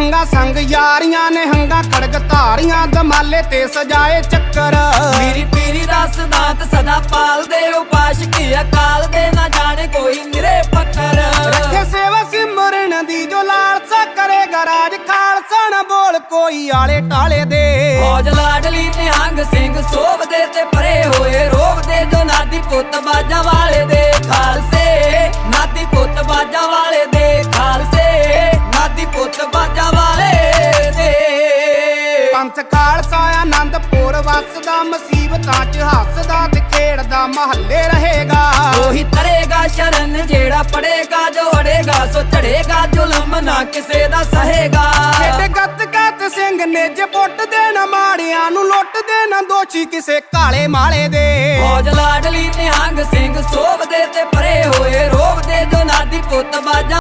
ਹੰਗਾ ਸੰਗ ਯਾਰੀਆਂ ਨੇ ਹੰਗਾ ਖੜਗ ਧਾਰੀਆਂ ਦਮਾਲੇ ਤੇ ਸਜਾਏ ਚੱਕਰ। ਮੇਰੀ ਪੀਰੀ ਦਾ ਸਿਧਾਂਤ ਸਦਾ ਪਾਲਦੇ ਉਪਾਸ਼ ਕੀ ਅਕਾਲ ਦੇ ਨਾ ਜਾਣੇ ਕੋਈ ਨਿਰੇ ਪੱਕਰ ਰੱਖੇ ਸੇਵਾ ਸਿਮਰਨ ਦੀ ਜੋ ਲਾਲਸਾ ਕਰੇਗਾ ਰਾਜ ਖਾਲਸਾ ਨਾ ਬੋਲ ਕੋਈ ਆਲੇ ਟਾਲੇ ਦੇ। ਫੌਜ ਲਾਡਲੀ ਨਿਹੰਗ ਸਿੰਘ ਸੋਭਦੇ ਤੇ ਪਰੇ ਹੋਏ ਰੋਵਦੇ ਜੋ ਨਾਦੀ ਪੁੱਤ ਬਾਜਾਂ ਵਾਲੇ ਦੇ ਖਾਲਸੇ। ਪੰਥ ਖਾਲਸਾ ਆਨੰਦਪੁਰ ਵਸਦਾ ਮੁਸੀਬਤਾਂ 'ਚ ਹੱਸਦਾ ਤੇ ਖੇਡਦਾ ਮਹੱਲੇ ਰਹੇਗਾ। ਉਹੀ ਤਰੇਗਾ ਸ਼ਰਨ ਜਿਹੜਾ ਪੜੇਗਾ ਜੋ ਅੜੇਗਾ ਸੋ ਚੜੇਗਾ ਜ਼ੁਲਮ ਨਾ ਕਿਸੇ ਦਾ ਸਹੇਗਾ। ਖੇਡੇ ਗੱਤਕਾ ਤੇ ਸਿੰਘ ਨੇ ਜੇ ਪੁੱਟਦੇ ਨਾ ਮਾੜਿਆਂ ਨੂੰ ਲੁੱਟਦੇ ਨਾ ਦੋਸ਼ੀ ਕਿਸੇ ਕਾਲੇ ਮਾਲੇ ਦੇ। ਫੌਜ ਲਾਡਲੀ ਨਿਹੰਗ ਸਿੰਘ ਸੋਭਦੇ ਤੇ ਪਰੇ ਹੋਏ ਰੋਵਦੇ ਜੋ ਨਾਦੀ ਪੁੱਤ ਬਾਜਾਂ